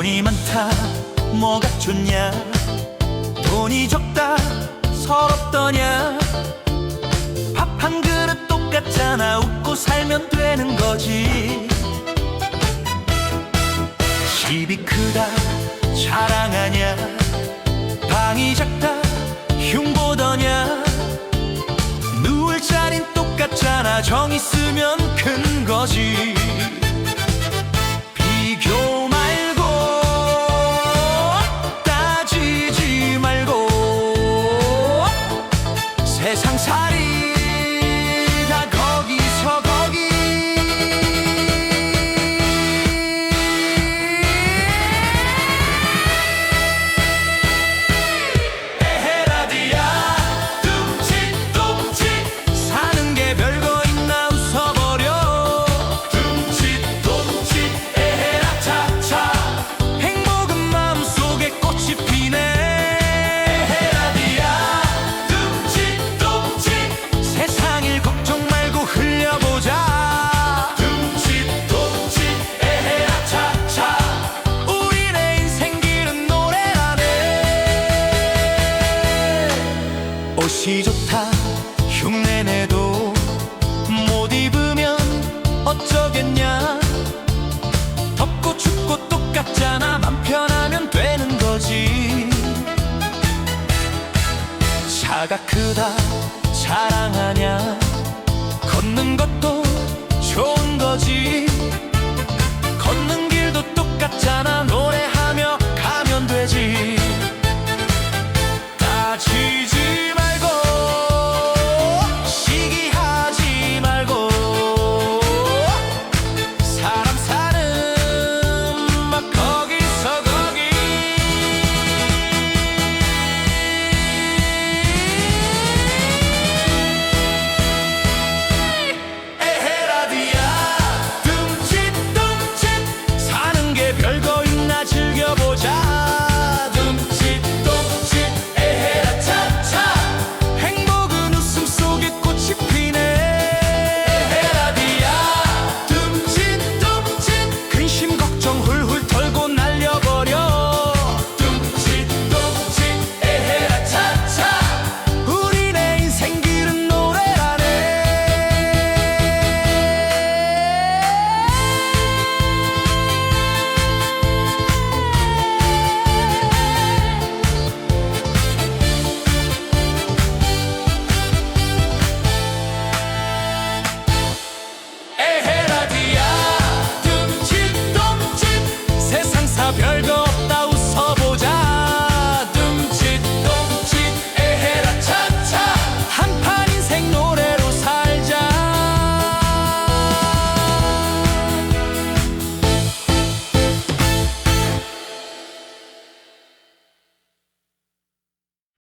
돈이 많다 뭐가 좋냐? 돈이 적다 서럽더냐? 밥 한 그릇 똑같잖아 웃고 살면 되는 거지. 집이 크다 자랑하냐? 방이 작다 흉보더냐? 누울 자린 똑같잖아 정 있으면 큰 거지 옷이 좋다. 흉내내도 못 입으면 어쩌겠냐. 덥고 춥고 똑같잖아. 맘 편하면 되는 거지. 차가 크다. 자랑하냐